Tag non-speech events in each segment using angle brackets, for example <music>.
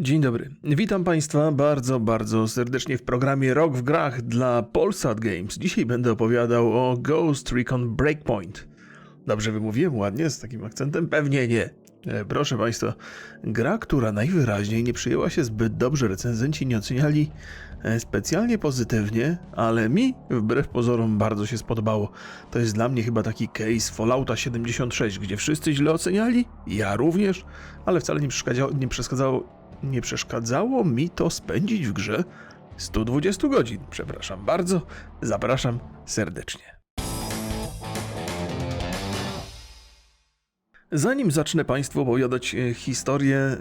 Dzień dobry. Witam Państwa bardzo, bardzo serdecznie w programie Rok w Grach dla Polsat Games. Dzisiaj będę opowiadał o Ghost Recon Breakpoint. Dobrze wymówiłem ładnie, z takim akcentem? Pewnie nie. E, Proszę Państwa, gra, która najwyraźniej nie przyjęła się zbyt dobrze, recenzenci nie oceniali e, specjalnie pozytywnie, ale mi, wbrew pozorom, bardzo się spodobało. To jest dla mnie chyba taki case Fallouta 76, gdzie wszyscy źle oceniali, ja również, ale wcale nie przeszkadzało, nie przeszkadzało, nie przeszkadzało mi to spędzić w grze 120 godzin. Przepraszam bardzo, zapraszam serdecznie. Zanim zacznę Państwu opowiadać e, historię, e,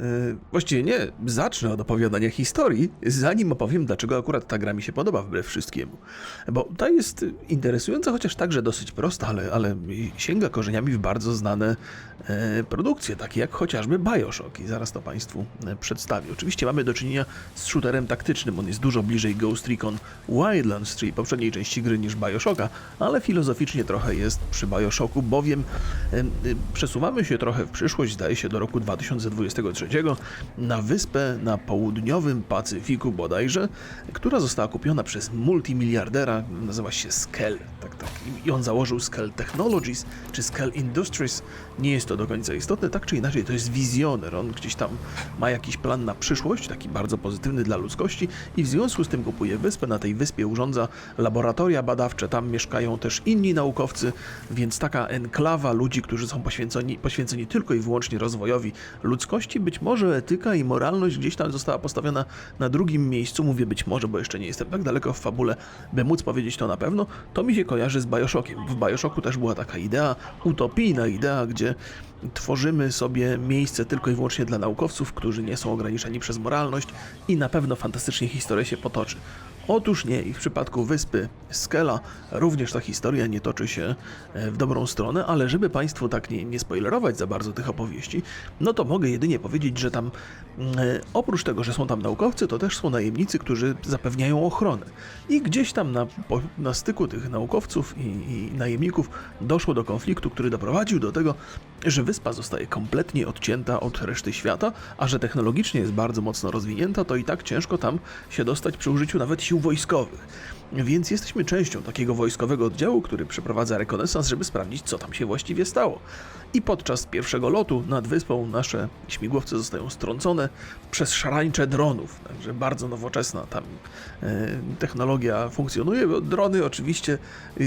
właściwie nie, zacznę od opowiadania historii, zanim opowiem, dlaczego akurat ta gra mi się podoba wbrew wszystkiemu. Bo ta jest interesująca, chociaż także dosyć prosta, ale, ale sięga korzeniami w bardzo znane e, produkcje, takie jak chociażby Bioshock i zaraz to Państwu przedstawię. Oczywiście mamy do czynienia z shooterem taktycznym, on jest dużo bliżej Ghost Recon Wildlands, czyli poprzedniej części gry niż Bioshocka, ale filozoficznie trochę jest przy Bioshocku, bowiem e, przesuwamy się trochę w przyszłość, zdaje się do roku 2023, na wyspę na południowym Pacyfiku bodajże, która została kupiona przez multimiliardera, nazywa się Skell, tak, tak. I on założył Skell Technologies, czy Skell Industries, nie jest to do końca istotne, tak czy inaczej to jest wizjoner, on gdzieś tam ma jakiś plan na przyszłość, taki bardzo pozytywny dla ludzkości i w związku z tym kupuje wyspę, na tej wyspie urządza laboratoria badawcze, tam mieszkają też inni naukowcy, więc taka enklawa ludzi, którzy są poświęceni, poświęceni tylko i wyłącznie rozwojowi ludzkości, być może etyka i moralność gdzieś tam została postawiona na drugim miejscu, mówię być może, bo jeszcze nie jestem tak daleko w fabule, by móc powiedzieć to na pewno, to mi się kojarzy z Bioshockiem. W Bioshocku też była taka idea, utopijna idea, gdzie tworzymy sobie miejsce tylko i wyłącznie dla naukowców, którzy nie są ograniczeni przez moralność i na pewno fantastycznie historia się potoczy. Otóż nie, i w przypadku wyspy Skela również ta historia nie toczy się e, w dobrą stronę, ale żeby Państwu tak nie, nie spoilerować za bardzo tych opowieści, no to mogę jedynie powiedzieć, że tam mm, e, oprócz tego, że są tam naukowcy, to też są najemnicy, którzy zapewniają ochronę. I gdzieś tam na, na styku tych naukowców i, i najemników doszło do konfliktu, który doprowadził do tego, że wyspa zostaje kompletnie odcięta od reszty świata, a że technologicznie jest bardzo mocno rozwinięta, to i tak ciężko tam się dostać przy użyciu nawet sił wojskowych. Więc jesteśmy częścią takiego wojskowego oddziału, który przeprowadza rekonesans, żeby sprawdzić, co tam się właściwie stało. I podczas pierwszego lotu nad wyspą nasze śmigłowce zostają strącone przez szarańcze dronów. Także bardzo nowoczesna tam e, technologia funkcjonuje. Drony oczywiście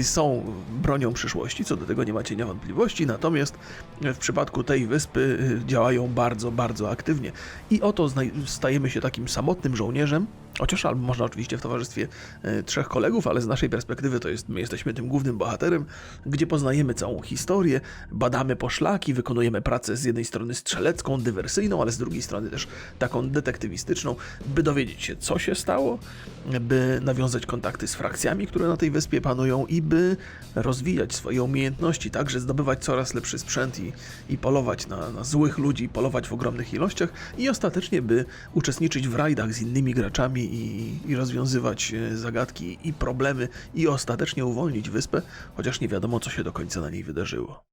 są bronią przyszłości, co do tego nie ma cienia wątpliwości, natomiast w przypadku tej wyspy e, działają bardzo, bardzo aktywnie. I oto stajemy się takim samotnym żołnierzem, Chociaż albo można oczywiście w towarzystwie e, trzech kolegów, ale z naszej perspektywy to jest, my jesteśmy tym głównym bohaterem, gdzie poznajemy całą historię, badamy poszlaki, wykonujemy pracę z jednej strony strzelecką, dywersyjną, ale z drugiej strony też taką detektywistyczną, by dowiedzieć się, co się stało, by nawiązać kontakty z frakcjami, które na tej wyspie panują i by rozwijać swoje umiejętności, także zdobywać coraz lepszy sprzęt i, i polować na, na złych ludzi, polować w ogromnych ilościach i ostatecznie, by uczestniczyć w rajdach z innymi graczami i, i rozwiązywać e, zagadki i problemy i ostatecznie uwolnić wyspę, chociaż nie wiadomo, co się do końca na niej wydarzyło.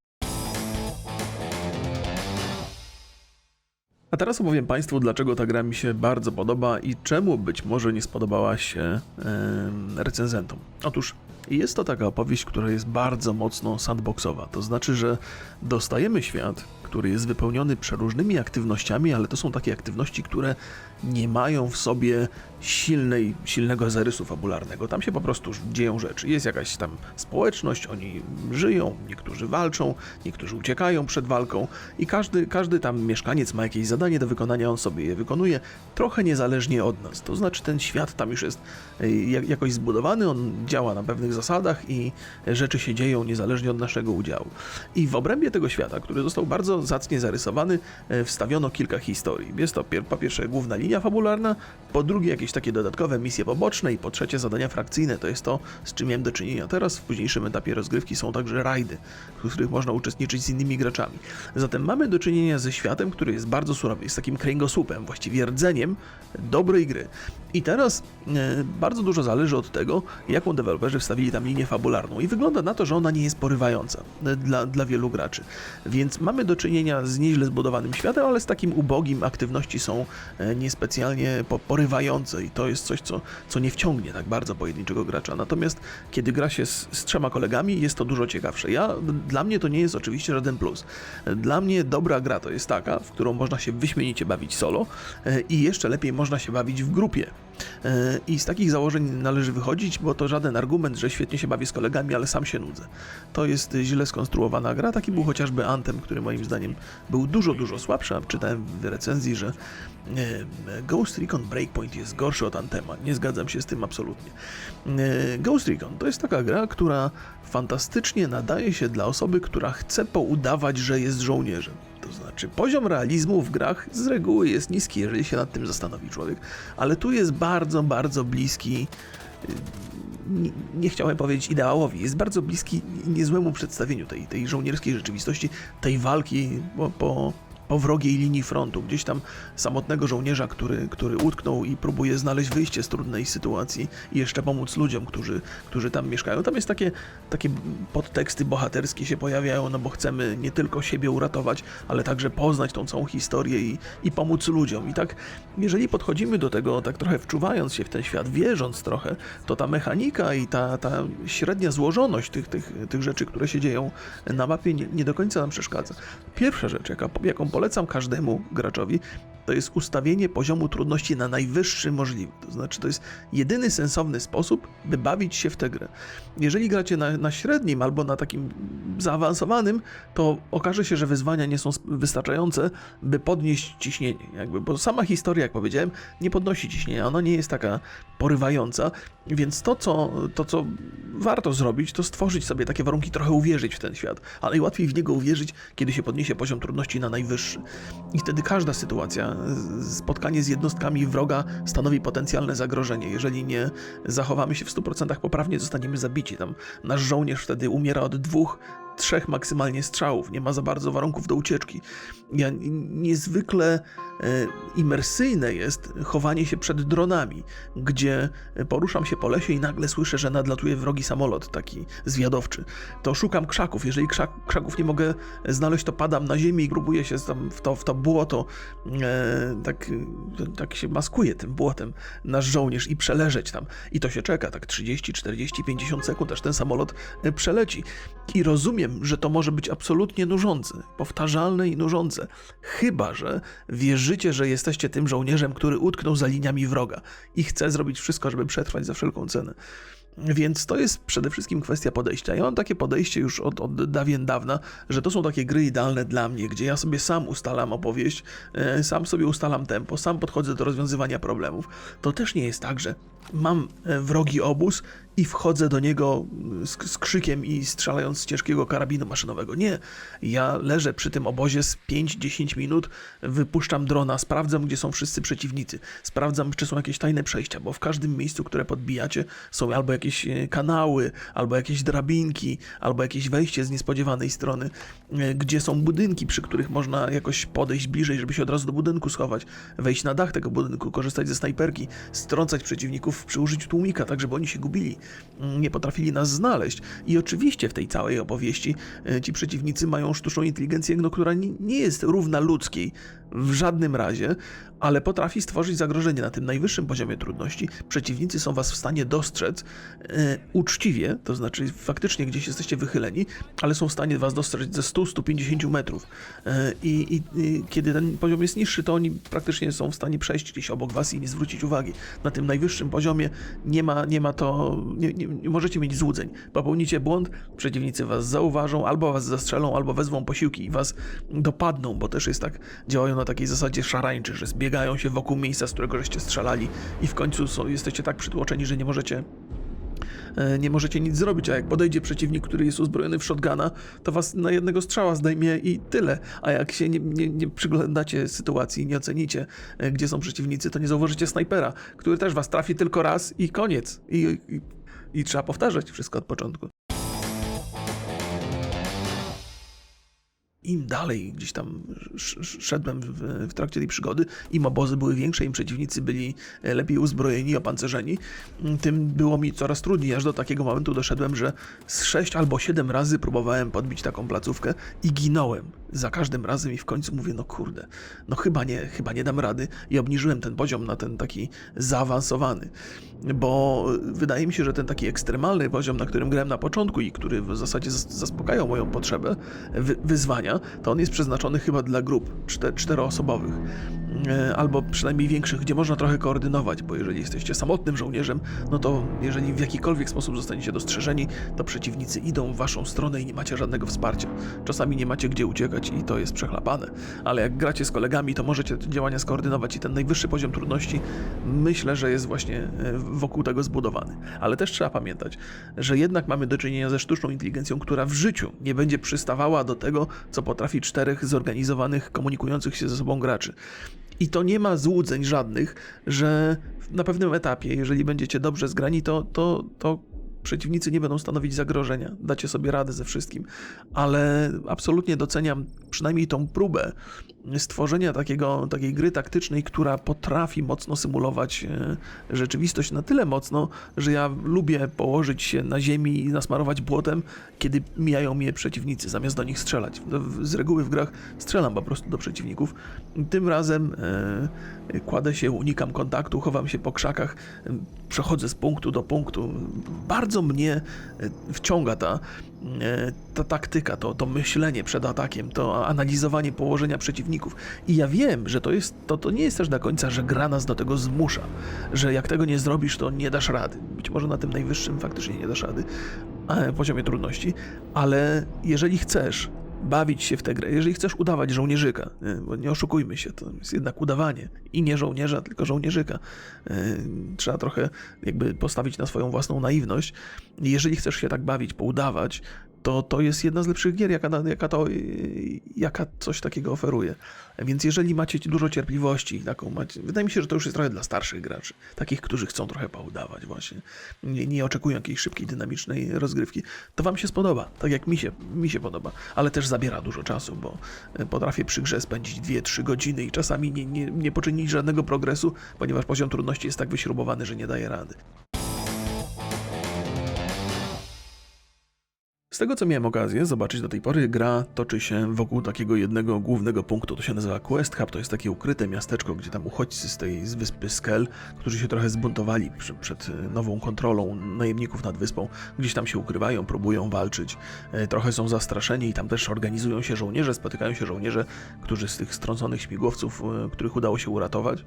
A teraz opowiem Państwu, dlaczego ta gra mi się bardzo podoba i czemu być może nie spodobała się em, recenzentom. Otóż jest to taka opowieść, która jest bardzo mocno sandboxowa. To znaczy, że dostajemy świat, który jest wypełniony przeróżnymi aktywnościami, ale to są takie aktywności, które nie mają w sobie silnej, silnego zarysu fabularnego. Tam się po prostu dzieją rzeczy. Jest jakaś tam społeczność, oni żyją, niektórzy walczą, niektórzy uciekają przed walką i każdy, każdy tam mieszkaniec ma jakieś zadanie do wykonania, on sobie je wykonuje, trochę niezależnie od nas. To znaczy ten świat tam już jest jak- jakoś zbudowany, on działa na pewnych zasadach i rzeczy się dzieją niezależnie od naszego udziału. I w obrębie tego świata, który został bardzo zacnie zarysowany, e, wstawiono kilka historii. Jest to po pierwsze główna linia fabularna, po drugie jakieś takie dodatkowe misje poboczne i po trzecie zadania frakcyjne. To jest to, z czym miałem do czynienia teraz. W późniejszym etapie rozgrywki są także rajdy, w których można uczestniczyć z innymi graczami. Zatem mamy do czynienia ze światem, który jest bardzo surowy, jest takim kręgosłupem, właściwie rdzeniem dobrej gry. I teraz e, bardzo dużo zależy od tego, jaką deweloperzy wstawili tam linię fabularną. I wygląda na to, że ona nie jest porywająca e, dla, dla wielu graczy. Więc mamy do czynienia czynienia z nieźle zbudowanym światem, ale z takim ubogim aktywności są e, niespecjalnie po- porywające i to jest coś, co, co nie wciągnie tak bardzo pojedynczego gracza. Natomiast kiedy gra się z, z trzema kolegami, jest to dużo ciekawsze. Ja, dla mnie to nie jest oczywiście żaden plus. Dla mnie dobra gra to jest taka, w którą można się wyśmienicie bawić solo e, i jeszcze lepiej można się bawić w grupie. E, I z takich założeń należy wychodzić, bo to żaden argument, że świetnie się bawię z kolegami, ale sam się nudzę. To jest źle skonstruowana gra. Taki był chociażby Anthem, który moim zdaniem był dużo, dużo słabszy. A Czytałem w recenzji, że e, Ghost Recon Breakpoint jest gorszy od Anthema. Nie zgadzam się z tym absolutnie. E, Ghost Recon to jest taka gra, która fantastycznie nadaje się dla osoby, która chce poudawać, że jest żołnierzem. To znaczy, poziom realizmu w grach z reguły jest niski, jeżeli się nad tym zastanowi człowiek, ale tu jest bardzo, bardzo bliski. y, Nie, nie chciałem powiedzieć ideałowi, jest bardzo bliski niezłemu przedstawieniu tej, tej żołnierskiej rzeczywistości, tej walki po, po, po wrogiej linii frontu. Gdzieś tam samotnego żołnierza, który, który utknął i próbuje znaleźć wyjście z trudnej sytuacji i jeszcze pomóc ludziom, którzy, którzy tam mieszkają. Tam jest takie, takie podteksty bohaterskie się pojawiają, no bo chcemy nie tylko siebie uratować, ale także poznać tą całą historię i, i pomóc ludziom. I tak, jeżeli podchodzimy do tego tak trochę wczuwając się w ten świat, wierząc trochę, to ta mechanika i ta, ta średnia złożoność tych, tych, tych rzeczy, które się dzieją na mapie nie, nie do końca nam przeszkadza. Pierwsza rzecz, jaka, jaką polecam każdemu graczowi, to jest ustawienie poziomu trudności na najwyższy możliwy. To znaczy, to jest jedyny sensowny sposób, by bawić się w tę grę. Jeżeli gracie na, na średnim albo na takim zaawansowanym, to okaże się, że wyzwania nie są wystarczające, by podnieść ciśnienie. Jakby, bo sama historia, jak powiedziałem, nie podnosi ciśnienia. Ona nie jest taka porywająca, więc to co, to, co warto zrobić, to stworzyć sobie takie warunki, trochę uwierzyć w ten świat. A najłatwiej w niego uwierzyć, kiedy się podniesie poziom trudności na najwyższy. I wtedy każda sytuacja, spotkanie z jednostkami wroga stanowi potencjalne zagrożenie. Jeżeli nie zachowamy się w 100% poprawnie, zostaniemy zabici. Tam nasz żołnierz wtedy umiera od dwóch, trzech maksymalnie strzałów. Nie ma za bardzo warunków do ucieczki. Ja, niezwykle e, imersyjne jest chowanie się przed dronami, gdzie poruszam się po lesie i nagle słyszę, że nadlatuje wrogi samolot, taki zwiadowczy. To szukam krzaków. Jeżeli krzak, krzaków nie mogę znaleźć, to padam na ziemię i próbuję się tam w to, w to błoto, e, tak, tak się maskuje tym błotem nasz żołnierz i przeleżeć tam. I to się czeka, tak 30, 40, 50 sekund, aż ten samolot e, przeleci. I rozumiem, że to może być absolutnie nużące, powtarzalne i nużące. Chyba, że wierzycie, że jesteście tym żołnierzem, który utknął za liniami wroga i chce zrobić wszystko, żeby przetrwać za wszelką cenę. Więc to jest przede wszystkim kwestia podejścia. Ja mam takie podejście już od, od dawien dawna, że to są takie gry idealne dla mnie, gdzie ja sobie sam ustalam opowieść, e, sam sobie ustalam tempo, sam podchodzę do rozwiązywania problemów. To też nie jest tak, że mam e, wrogi obóz i wchodzę do niego z, z krzykiem i strzelając z ciężkiego karabinu maszynowego. Nie. Ja leżę przy tym obozie z 5-10 minut, wypuszczam drona, sprawdzam, gdzie są wszyscy przeciwnicy, sprawdzam, czy są jakieś tajne przejścia, bo w każdym miejscu, które podbijacie, są albo jakieś e, kanały, albo jakieś drabinki, albo jakieś wejście z niespodziewanej strony, e, gdzie są budynki, przy których można jakoś podejść bliżej, żeby się od razu do budynku schować, wejść na dach tego budynku, korzystać ze snajperki, strącać przeciwników przy użyciu tłumika, tak żeby oni się gubili, nie potrafili nas znaleźć. I oczywiście w tej całej opowieści e, ci przeciwnicy mają sztuczną inteligencję, no, która nie- nie jest równa ludzkiej w żadnym razie, ale potrafi stworzyć zagrożenie na tym najwyższym poziomie trudności. Przeciwnicy są was w stanie dostrzec e, uczciwie, to znaczy faktycznie gdzieś jesteście wychyleni, ale są w stanie was dostrzec ze 100-150 metrów. E, i, i, kiedy ten poziom jest niższy, to oni praktycznie są w stanie przejść gdzieś obok was i nie zwrócić uwagi. Na tym najwyższym poziomie nie ma, nie ma to, nie, nie, nie możecie mieć złudzeń. Popełnicie błąd, przeciwnicy was zauważą, albo was zastrzelą, albo wezmą posiłki i was dopadną, bo też jest tak, działają na takiej zasadzie szarańczy, że zbiegają się wokół miejsca, z którego żeście strzelali i w końcu są, jesteście tak przytłoczeni, że nie możecie e, nie możecie nic zrobić, a jak podejdzie przeciwnik, który jest uzbrojony w shotguna, to was na jednego strzała zdejmie i tyle. A jak się nie, nie, nie przyglądacie sytuacji, nie ocenicie, e, gdzie są przeciwnicy, to nie zauważycie snajpera, który też was trafi tylko raz i koniec. I, i, i trzeba powtarzać wszystko od początku. Im dalej gdzieś tam sz- sz- szedłem w, w trakcie tej przygody, im obozy były większe, im przeciwnicy byli e, lepiej uzbrojeni, opancerzeni, m, tym było mi coraz trudniej, aż do takiego momentu doszedłem, że z sześć albo siedem razy próbowałem podbić taką placówkę i ginąłem. Za każdym razem i w końcu mówię, no kurde, no chyba nie, chyba nie dam rady. I obniżyłem ten poziom na ten taki zaawansowany, bo wydaje mi się, że ten taki ekstremalny poziom, na którym grałem na początku i który w zasadzie zas- zaspokajał moją potrzebę wy- wyzwania, to on jest przeznaczony chyba dla grup czter- czteroosobowych. E, Albo przynajmniej większych, gdzie można trochę koordynować, bo jeżeli jesteście samotnym żołnierzem, no to jeżeli w jakikolwiek sposób zostaniecie dostrzeżeni, to przeciwnicy idą w waszą stronę i nie macie żadnego wsparcia. Czasami nie macie gdzie uciekać i to jest przechlapane. Ale jak gracie z kolegami, to możecie te działania skoordynować i ten najwyższy poziom trudności myślę, że jest właśnie e, wokół tego zbudowany. Ale też trzeba pamiętać, że jednak mamy do czynienia ze sztuczną inteligencją, która w życiu nie będzie przystawała do tego, co potrafi czterech zorganizowanych, komunikujących się ze sobą graczy. I to nie ma złudzeń żadnych, że na pewnym etapie, jeżeli będziecie dobrze zgrani, to, to, to przeciwnicy nie będą stanowić zagrożenia. Dacie sobie radę ze wszystkim. Ale absolutnie doceniam przynajmniej tą próbę stworzenia takiego, takiej gry taktycznej, która potrafi mocno symulować e, rzeczywistość na tyle mocno, że ja lubię położyć się na ziemi i nasmarować błotem, kiedy mijają mnie przeciwnicy, zamiast do nich strzelać. Z reguły w grach strzelam po prostu do przeciwników. Tym razem e, kładę się, unikam kontaktu, chowam się po krzakach, e, przechodzę z punktu do punktu. Bardzo mnie wciąga ta, ta taktyka, to, to myślenie przed atakiem, to analizowanie położenia przeciwników. I ja wiem, że to, jest, to, to nie jest też do końca, że gra nas do tego zmusza, że jak tego nie zrobisz, to nie dasz rady. Być może na tym najwyższym faktycznie nie dasz rady, e, poziomie trudności, ale jeżeli chcesz bawić się w tę grę, jeżeli chcesz udawać żołnierzyka, nie? bo nie oszukujmy się, to jest jednak udawanie i nie żołnierza, tylko żołnierzyka. E, Trzeba trochę jakby postawić na swoją własną naiwność. Jeżeli chcesz się tak bawić, poudawać, to to jest jedna z lepszych gier, jaka, jaka, to, jaka coś takiego oferuje. Więc jeżeli macie dużo cierpliwości, taką macie, wydaje mi się, że to już jest trochę dla starszych graczy, takich, którzy chcą trochę poudawać właśnie, nie, nie oczekują jakiejś szybkiej, dynamicznej rozgrywki, to wam się spodoba, tak jak mi się, mi się podoba, ale też zabiera dużo czasu, bo e, potrafię przy grze spędzić 2-3 godziny i czasami nie, nie, nie poczynić żadnego progresu, ponieważ poziom trudności jest tak wyśrubowany, że nie daje rady. Z tego co miałem okazję zobaczyć do tej pory, gra toczy się wokół takiego jednego głównego punktu. To się nazywa Quest Hub, to jest takie ukryte miasteczko, gdzie tam uchodźcy z tej z wyspy Skel, którzy się trochę zbuntowali przy, przed e, nową kontrolą najemników nad wyspą, gdzieś tam się ukrywają, próbują walczyć. E, Trochę są zastraszeni i tam też organizują się żołnierze, spotykają się żołnierze, którzy z tych strąconych śmigłowców, e, których udało się uratować.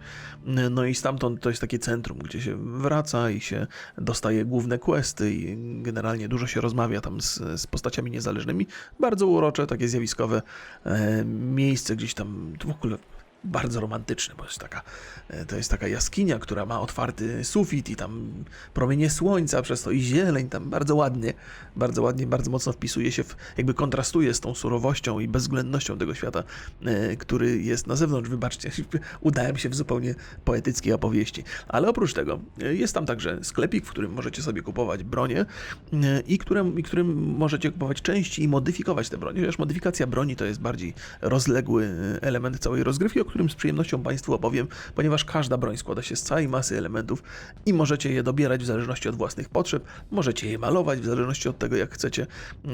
No i stamtąd to jest takie centrum, gdzie się wraca i się dostaje główne questy i generalnie dużo się rozmawia tam z, z postaciami niezależnymi. Bardzo urocze, takie zjawiskowe e, miejsce gdzieś tam, w ogóle bardzo romantyczne, bo jest taka, e, to jest taka jaskinia, która ma otwarty sufit i tam promienie słońca przez to i zieleń, tam bardzo ładnie, bardzo ładnie, bardzo mocno wpisuje się, w, jakby kontrastuje z tą surowością i bezwzględnością tego świata, e, który jest na zewnątrz. Wybaczcie, <laughs> udałem się w zupełnie poetyckiej opowieści. Ale oprócz tego e, jest tam także sklepik, w którym możecie sobie kupować bronie e, i którym, i którym możecie kupować części i modyfikować te bronie. Chociaż modyfikacja broni to jest bardziej rozległy element całej rozgrywki, którym z przyjemnością Państwu opowiem, ponieważ każda broń składa się z całej masy elementów i możecie je dobierać w zależności od własnych potrzeb, możecie je malować w zależności od tego, jak chcecie,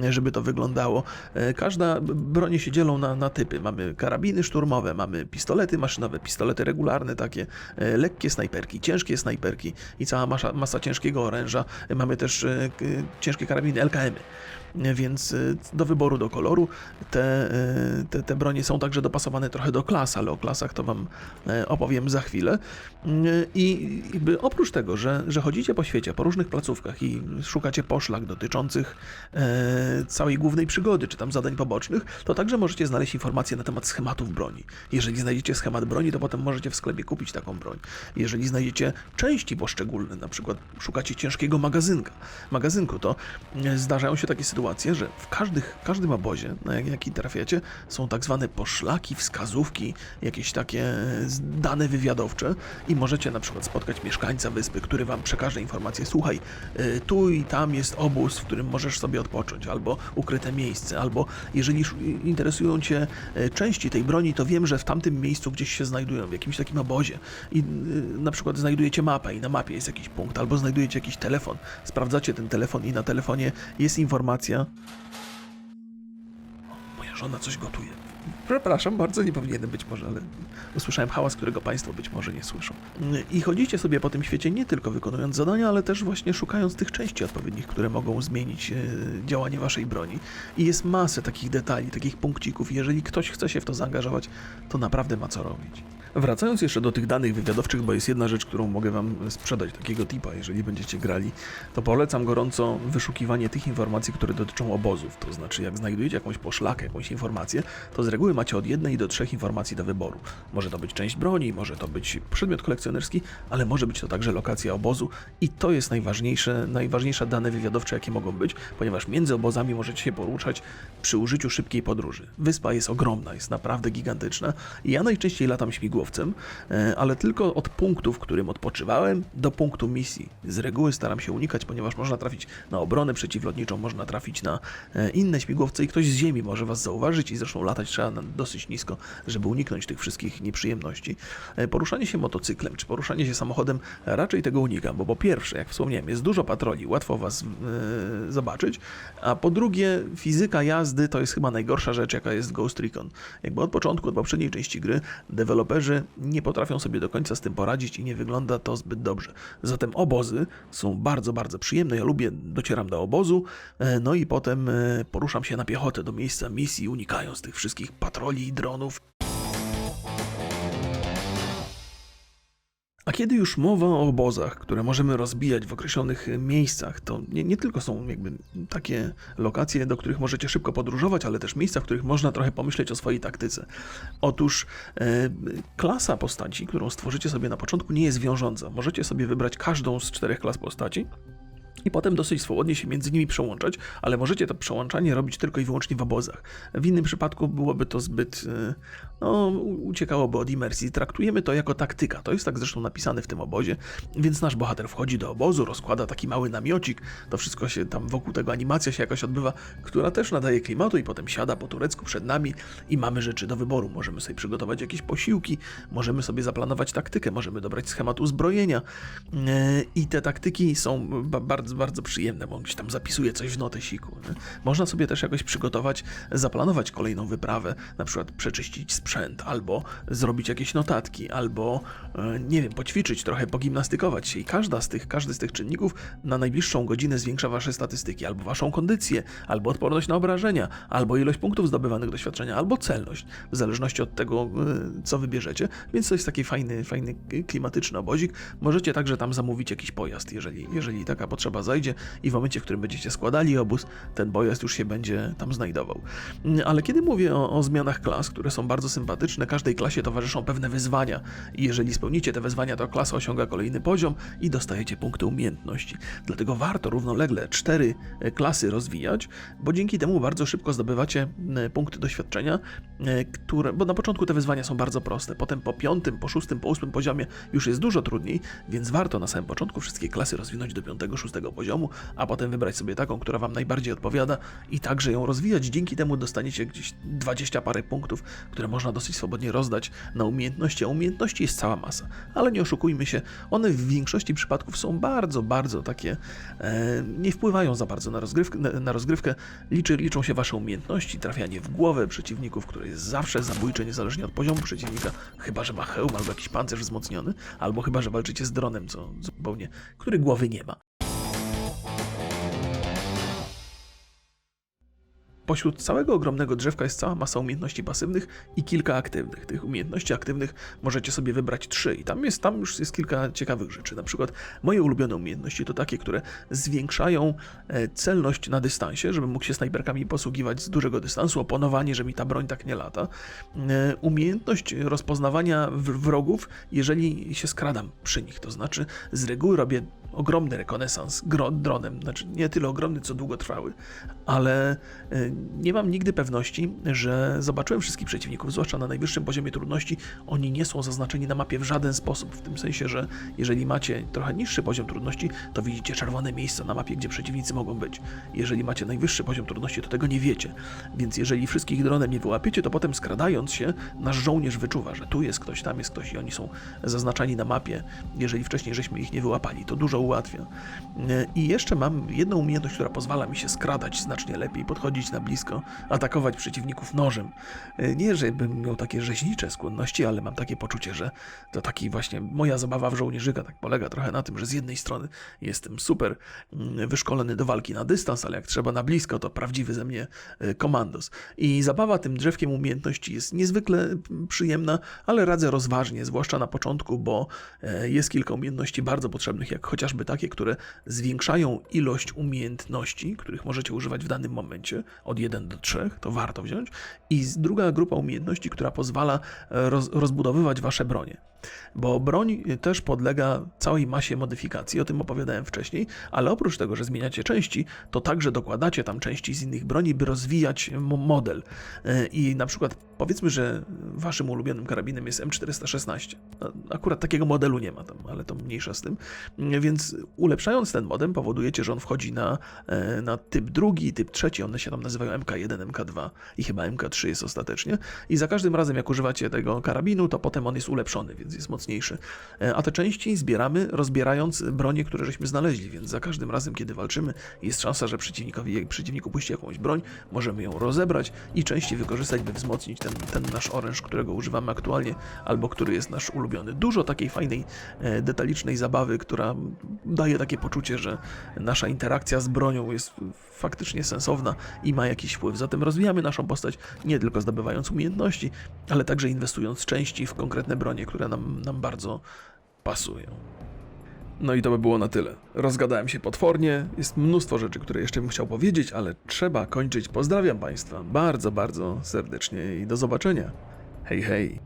e, żeby to wyglądało. E, Każda b- bronie się dzielą na, na typy. Mamy karabiny szturmowe, mamy pistolety maszynowe, pistolety regularne takie, e, lekkie snajperki, ciężkie snajperki i cała masa, masa ciężkiego oręża. Mamy też ciężkie karabiny LKM-y. E, Więc e, do wyboru, do koloru te, e, te, te bronie są także dopasowane trochę do klas, ale o klasach to Wam e, opowiem za chwilę. E, I jakby oprócz tego, że, że chodzicie po świecie, po różnych placówkach i szukacie poszlak dotyczących całej głównej przygody, czy tam zadań pobocznych, to także możecie znaleźć informacje na temat schematów broni. Jeżeli znajdziecie schemat broni, to potem możecie w sklepie kupić taką broń. Jeżeli znajdziecie części poszczególne, na przykład szukacie ciężkiego magazynka, magazynku, to zdarzają się takie sytuacje, że w każdych, każdym obozie, na jak- jaki trafiacie, są tak zwane poszlaki, wskazówki, jakieś takie e, dane wywiadowcze i możecie na przykład spotkać mieszkańca wyspy, który wam przekaże informację, słuchaj, e, tu i tam jest obóz, w którym możesz sobie odpocząć, albo ukryte miejsce, albo jeżeli interesują cię e, części tej broni, to wiem, że w tamtym miejscu gdzieś się znajdują, w jakimś takim obozie i na przykład znajdujecie mapę i na mapie jest jakiś punkt, albo znajdujecie jakiś telefon, sprawdzacie ten telefon i na telefonie jest informacja. O, moja żona coś gotuje. Przepraszam bardzo, nie powinienem być może, ale usłyszałem hałas, którego Państwo być może nie słyszą. I chodzicie sobie po tym świecie nie tylko wykonując zadania, ale też właśnie szukając tych części odpowiednich, które mogą zmienić e, działanie Waszej broni. I jest masę takich detali, takich punkcików. Jeżeli ktoś chce się w to zaangażować, to naprawdę ma co robić. Wracając jeszcze do tych danych wywiadowczych, bo jest jedna rzecz, którą mogę Wam sprzedać, takiego tipa, jeżeli będziecie grali, to polecam gorąco wyszukiwanie tych informacji, które dotyczą obozów. To znaczy, jak znajdujecie jakąś poszlakę, jakąś informację, to z reguły macie od jednej do trzech informacji do wyboru. Może to być część broni, może to być przedmiot kolekcjonerski, ale może być to także lokacja obozu i to jest najważniejsze, najważniejsze dane wywiadowcze, jakie mogą być, ponieważ między obozami możecie się poruszać przy użyciu szybkiej podróży. Wyspa jest ogromna, jest naprawdę gigantyczna i ja najczęściej latam śmigłowcem, e, ale tylko od punktu, w którym odpoczywałem, do punktu misji. Z reguły staram się unikać, ponieważ można trafić na obronę przeciwlotniczą, można trafić na e, inne śmigłowce i ktoś z ziemi może was zauważyć i zresztą latać trzeba dosyć nisko, żeby uniknąć tych wszystkich nieprzyjemności. E, Poruszanie się motocyklem czy poruszanie się samochodem raczej tego unikam, bo po pierwsze, jak wspomniałem, jest dużo patroli, łatwo was e, zobaczyć, a po drugie, fizyka jazdy to jest chyba najgorsza rzecz, jaka jest w Ghost Recon. Jakby od początku, od poprzedniej części gry, deweloperzy nie potrafią sobie do końca z tym poradzić i nie wygląda to zbyt dobrze. Zatem obozy są bardzo, bardzo przyjemne. Ja lubię, docieram do obozu, e, no i potem e, poruszam się na piechotę do miejsca misji, unikając tych wszystkich patroli i dronów. A kiedy już mowa o obozach, które możemy rozbijać w określonych e, miejscach, to nie, nie tylko są jakby takie lokacje, do których możecie szybko podróżować, ale też miejsca, w których można trochę pomyśleć o swojej taktyce. Otóż e, klasa postaci, którą stworzycie sobie na początku, nie jest wiążąca. Możecie sobie wybrać każdą z czterech klas postaci. I potem dosyć swobodnie się między nimi przełączać, ale możecie to przełączanie robić tylko i wyłącznie w obozach. W innym przypadku byłoby to zbyt. e, No, uciekałoby od imersji. Traktujemy to jako taktyka. To jest tak zresztą napisane w tym obozie, więc nasz bohater wchodzi do obozu, rozkłada taki mały namiocik. To wszystko się tam wokół tego animacja się jakoś odbywa, która też nadaje klimatu, i potem siada po turecku przed nami i mamy rzeczy do wyboru. Możemy sobie przygotować jakieś posiłki, możemy sobie zaplanować taktykę, możemy dobrać schemat uzbrojenia. E, I te taktyki są ba- bardzo, bardzo przyjemne, bo on tam zapisuje coś w notesiku. Nie? Można sobie też jakoś przygotować, zaplanować kolejną wyprawę, na przykład przeczyścić sprzęt, albo zrobić jakieś notatki, albo e, nie wiem, poćwiczyć trochę, pogimnastykować się. I każda z tych, każdy z tych czynników na najbliższą godzinę zwiększa wasze statystyki, albo waszą kondycję, albo odporność na obrażenia, albo ilość punktów zdobywanych doświadczenia, albo celność, w zależności od tego, e, co wybierzecie. Więc to jest taki fajny, fajny klimatyczny obozik. Możecie także tam zamówić jakiś pojazd, jeżeli, jeżeli taka potrzeba zajdzie i w momencie, w którym będziecie składali obóz, ten pojazd już się będzie tam znajdował. Mm, Ale kiedy mówię o, o zmianach klas, które są bardzo sympatyczne, każdej klasie towarzyszą pewne wyzwania i jeżeli spełnicie te wyzwania, to klasa osiąga kolejny poziom i dostajecie punkty umiejętności. Dlatego warto równolegle cztery e, klasy rozwijać, bo dzięki temu bardzo szybko zdobywacie punkty doświadczenia, e, które, bo na początku te wyzwania są bardzo proste, potem po piątym, po szóstym, po ósmym poziomie już jest dużo trudniej, więc warto na samym początku wszystkie klasy rozwinąć do piątego, szóstego poziomu, a potem wybrać sobie taką, która wam najbardziej odpowiada i także ją rozwijać. Dzięki temu dostaniecie gdzieś 20 parę punktów, które można dosyć swobodnie rozdać na umiejętności, a umiejętności jest cała masa. Ale nie oszukujmy się, one w większości przypadków są bardzo, bardzo takie, e, nie wpływają za bardzo na rozgrywkę, na, na rozgrywkę. Liczy, liczą się wasze umiejętności, trafianie w głowę przeciwników, które jest zawsze zabójcze, niezależnie od poziomu przeciwnika, chyba że ma hełm albo jakiś pancerz wzmocniony, albo chyba że walczycie z dronem, co zupełnie, który głowy nie ma. Pośród całego ogromnego drzewka jest cała masa umiejętności pasywnych i kilka aktywnych. Tych umiejętności aktywnych możecie sobie wybrać trzy i tam jest tam już jest kilka ciekawych rzeczy. Na przykład moje ulubione umiejętności to takie, które zwiększają e, celność na dystansie, żebym mógł się snajperkami posługiwać z dużego dystansu, oponowanie, że mi ta broń tak nie lata. E, Umiejętność rozpoznawania wrogów, jeżeli się skradam przy nich, to znaczy z reguły robię ogromny rekonesans dronem, znaczy nie tyle ogromny, co długotrwały, ale y, nie mam nigdy pewności, że zobaczyłem wszystkich przeciwników, zwłaszcza na najwyższym poziomie trudności, oni nie są zaznaczeni na mapie w żaden sposób, w tym sensie, że jeżeli macie trochę niższy poziom trudności, to widzicie czerwone miejsca na mapie, gdzie przeciwnicy mogą być. Jeżeli macie najwyższy poziom trudności, to tego nie wiecie, więc jeżeli wszystkich dronem nie wyłapiecie, to potem skradając się, nasz żołnierz wyczuwa, że tu jest ktoś, tam jest ktoś i oni są zaznaczani na mapie, jeżeli wcześniej żeśmy ich nie wyłapali. To dużo ułatwia. I jeszcze mam jedną umiejętność, która pozwala mi się skradać znacznie lepiej, podchodzić na blisko, atakować przeciwników nożem. Nie, żebym miał takie rzeźnicze skłonności, ale mam takie poczucie, że to taki właśnie moja zabawa w żołnierzyka tak polega trochę na tym, że z jednej strony jestem super mm, wyszkolony do walki na dystans, ale jak trzeba na blisko, to prawdziwy ze mnie y, komandos. I zabawa tym drzewkiem umiejętności jest niezwykle mm, przyjemna, ale radzę rozważnie, zwłaszcza na początku, bo e, jest kilka umiejętności bardzo potrzebnych, jak chociażby takie, które zwiększają ilość umiejętności, których możecie używać w danym momencie, od 1 do 3, to warto wziąć. I druga grupa umiejętności, która pozwala e, roz, rozbudowywać wasze bronie. Bo broń też podlega całej masie modyfikacji, o tym opowiadałem wcześniej, ale oprócz tego, że zmieniacie części, to także dokładacie tam części z innych broni, by rozwijać mo- model. E, I na przykład powiedzmy, że waszym ulubionym karabinem jest M416. No, Akurat takiego modelu nie ma tam, ale to mniejsza z tym. Mm, Więc ulepszając ten modem powodujecie, że on wchodzi na, e, na typ drugi, typ trzeci, one się tam nazywają MK1, MK2 i chyba MK3 jest ostatecznie. I za każdym razem jak używacie tego karabinu, to potem on jest ulepszony, więc jest mocniejszy. E, A te części zbieramy rozbierając bronie, które żeśmy znaleźli, więc za każdym razem, kiedy walczymy, jest szansa, że przeciwnikowi, jak przeciwnik upuści jakąś broń, możemy ją rozebrać i częściej wykorzystać, by wzmocnić ten, ten nasz oręż, którego używamy aktualnie, albo który jest nasz ulubiony. Dużo takiej fajnej, e, detalicznej zabawy, która daje takie poczucie, że nasza interakcja z bronią jest faktycznie sensowna i ma jakiś wpływ. Zatem rozwijamy naszą postać nie tylko zdobywając umiejętności, ale także inwestując części w konkretne bronie, które nam, nam bardzo pasują. No i to by było na tyle. Rozgadałem się potwornie, jest mnóstwo rzeczy, które jeszcze bym chciał powiedzieć, ale trzeba kończyć. Pozdrawiam Państwa bardzo, bardzo serdecznie i do zobaczenia. Hej, hej.